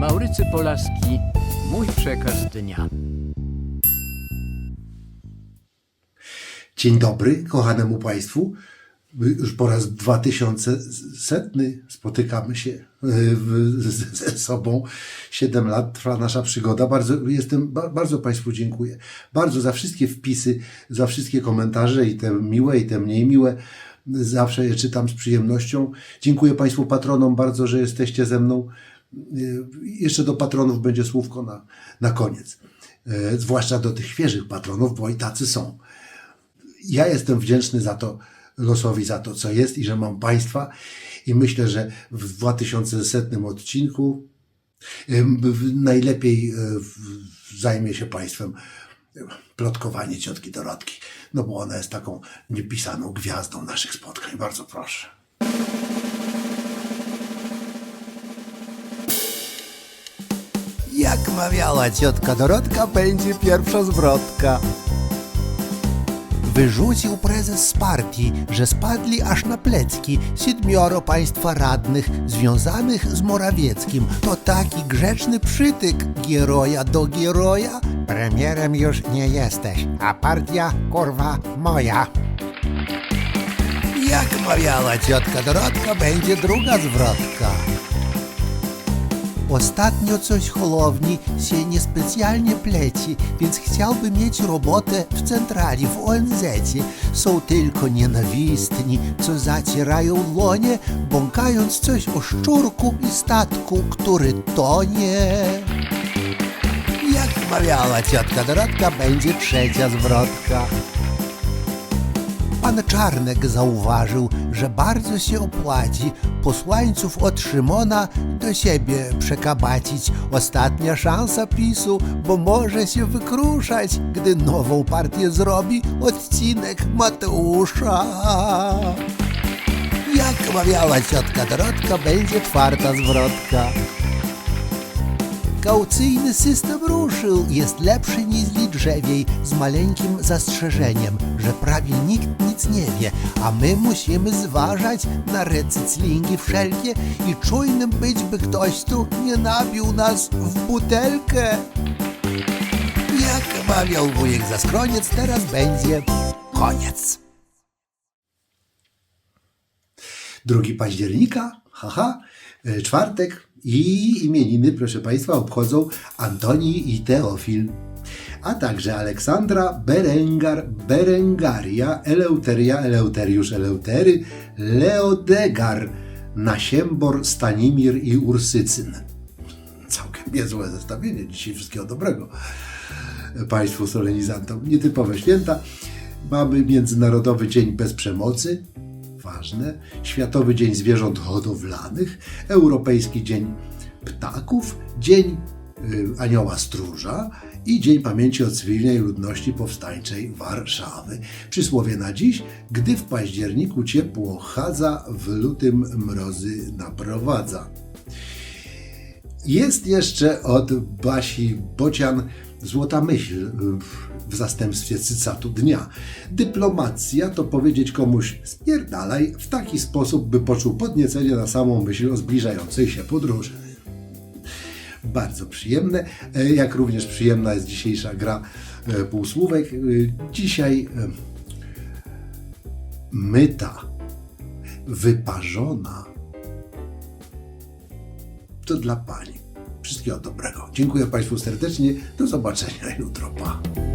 Maurycy Polaski, mój przekaz dnia. Dzień dobry kochanemu Państwu. Już po raz 2000 setny spotykamy się e, ze sobą. Siedem lat trwa nasza przygoda. Bardzo, jestem, ba- bardzo Państwu dziękuję. Bardzo za wszystkie wpisy, za wszystkie komentarze i te miłe, i te mniej miłe. Zawsze je czytam z przyjemnością. Dziękuję Państwu patronom bardzo, że jesteście ze mną. Y, Jeszcze do patronów będzie słówko na, na koniec. E, Zwłaszcza do tych świeżych patronów, bo i tacy są ja jestem wdzięczny za to, losowi za to, co jest i że mam Państwa i myślę, że w 2100 odcinku najlepiej y, w- zajmie się Państwem y, plotkowanie ciotki Dorotki, no bo ona jest taką niepisaną gwiazdą naszych spotkań. Bardzo proszę. Jak mawiała ciotka Dorotka, będzie pierwsza zwrotka. Wyrzucił prezes z partii, że spadli aż na plecki siedmioro państwa radnych związanych z Morawieckim. To taki grzeczny przytyk Gieroja do Gieroja. Premierem już nie jesteś, a partia kurwa moja. Jak mawiała ciotka Dorotka, będzie druga zwrotka. Ostatnio coś Holowni się niespecjalnie pleci, więc chciałby mieć robotę w centrali, w ONZ. Są tylko nienawistni, co zacierają łonie, bąkając coś o szczurku i statku, który tonie. Jak mawiała ciotka Dorotka, będzie trzecia zwrotka. Pan Czarnek zauważył, że bardzo się opłaci posłańców od Szymona do siebie przekabacić. Ostatnia szansa PiSu, bo może się wykruszać, gdy nową partię zrobi odcinek Mateusza. Jak mawiała ciotka Dorotka, będzie czwarta zwrotka. Kaucyjny system ruszył, jest lepszy niż drzewiej, z maleńkim zastrzeżeniem, że prawie nikt nic nie wie, a my musimy zważać na recyclingi wszelkie i czujnym być, by ktoś tu nie nabił nas w butelkę. Jak mawiał wujek za skroniec, teraz będzie koniec. 2 października, haha, e, czwartek i imieniny, proszę Państwa, obchodzą Antoni i Teofil, a także Aleksandra Berengar, Berengaria, Eleuteria, Eleuteriusz, Eleutery, Leodegar, Nasiembor, Stanimir i Ursycyn. Całkiem niezłe zestawienie. Dzisiaj wszystkiego dobrego Państwu solenizantom. Nietypowe święta. Mamy Międzynarodowy Dzień Bez Przemocy, ważne, Światowy Dzień Zwierząt Hodowlanych, Europejski Dzień Ptaków, Dzień y, Anioła Stróża i Dzień Pamięci o Cywilnej Ludności Powstańczej Warszawy. Przysłowie na dziś, gdy w październiku ciepło chadza, w lutym mrozy naprowadza. Jest jeszcze od Basi Bocian złota myśl w- w zastępstwie cycatu dnia. Dyplomacja to powiedzieć komuś spierdalaj w taki sposób, by poczuł podniecenie na samą myśl o zbliżającej się podróży. Bardzo przyjemne, e, jak również przyjemna jest dzisiejsza gra e, półsłówek. E, Dzisiaj myta, wyparzona, to dla Pani. Wszystkiego dobrego. Dziękuję Państwu serdecznie. Do zobaczenia jutro. Pa.